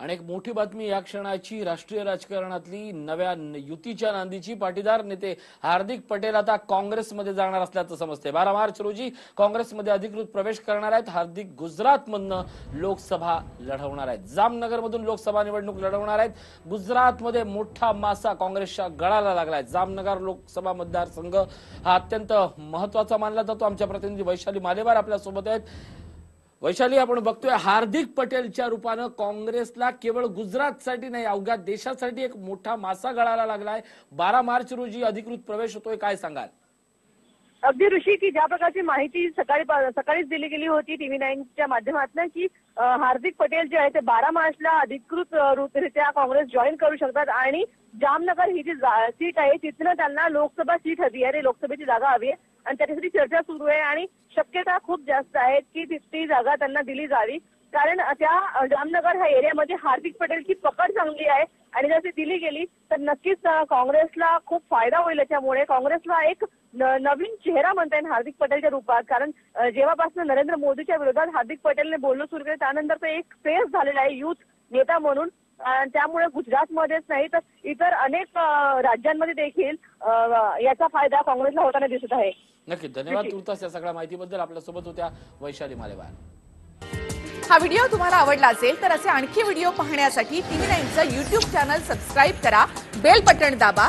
आणि एक मोठी बातमी या क्षणाची राष्ट्रीय राजकारणातली नव्या युतीच्या नांदीची पाटीदार नेते हार्दिक पटेल आता काँग्रेसमध्ये जाणार असल्याचं समजते बारा मार्च रोजी काँग्रेसमध्ये अधिकृत प्रवेश करणार आहेत. हार्दिक गुजरातमधनं लोकसभा लढवणार आहेत. जामनगरमधून लोकसभा निवडणूक लढवणार आहेत. गुजरातमध्ये मोठा मासा काँग्रेसच्या गळाला लागलाय. जामनगर लोकसभा मतदारसंघ हा अत्यंत महत्त्वाचा मानला जातो. आमच्या प्रतिनिधी वैशाली मालेवार आपल्यासोबत आहेत. वैशाली आपण बघतोय हार्दिक पटेलच्या रूपानं काँग्रेसला केवळ गुजरातसाठी नाही अवघ्या देशासाठी एक मोठा मासा गळाला लागलाय. बारा मार्च रोजी अधिकृत प्रवेश होतोय काय सांगाल? अगदी ऋषी की ज्या प्रकारची माहिती सकाळी सकाळीच दिली गेली होती टीव्ही नाईनच्या माध्यमातून की हार्दिक पटेल जे आहे ते बारा मार्चला अधिकृत अं, काँग्रेस जॉईन करू शकतात आणि जामनगर ही जी सीट आहे तिथनं त्यांना लोकसभा सीट हवी आहे लोकसभेची जागा हवी आहे. आणि त्याच्यासाठी चर्चा सुरू आहे आणि शक्यता खूप जास्त आहे की ती- जागा त्यांना दिली जावी. कारण त्या जामनगर ह्या एरियामध्ये हार्दिक पटेलची पकड चांगली आहे. आणि जर ती दिली गेली तर नक्कीच काँग्रेसला खूप फायदा होईल याच्यामुळे. काँग्रेसला एक नवीन चेहरा म्हणता येईल हार्दिक पटेलच्या रूपात. कारण जेव्हापासून नरेंद्र मोदीच्या विरोधात हार्दिक पटेलने बोलणं सुरू केलं त्यानंतर तो एक फेस झालेला आहे युथ नेता म्हणून. त्यामुळे गुजरातमध्येच नाही तर इतर अनेक राज्यांमध्ये देखील याचा फायदा काँग्रेसला होताना दिसत आहे. नक्की धन्यवाद तुर्तास या सगळ्या माहितीबद्दल. आपल्यासोबत होत्या वैशाली मालेवार. हा व्हिडिओ तुम्हाला आवडला असेल तर असे आणखी व्हिडिओ पाहण्यासाठी टीव्ही नाईनचं युट्यूब चॅनल सबस्क्राईब करा. बेल बटण दाबा.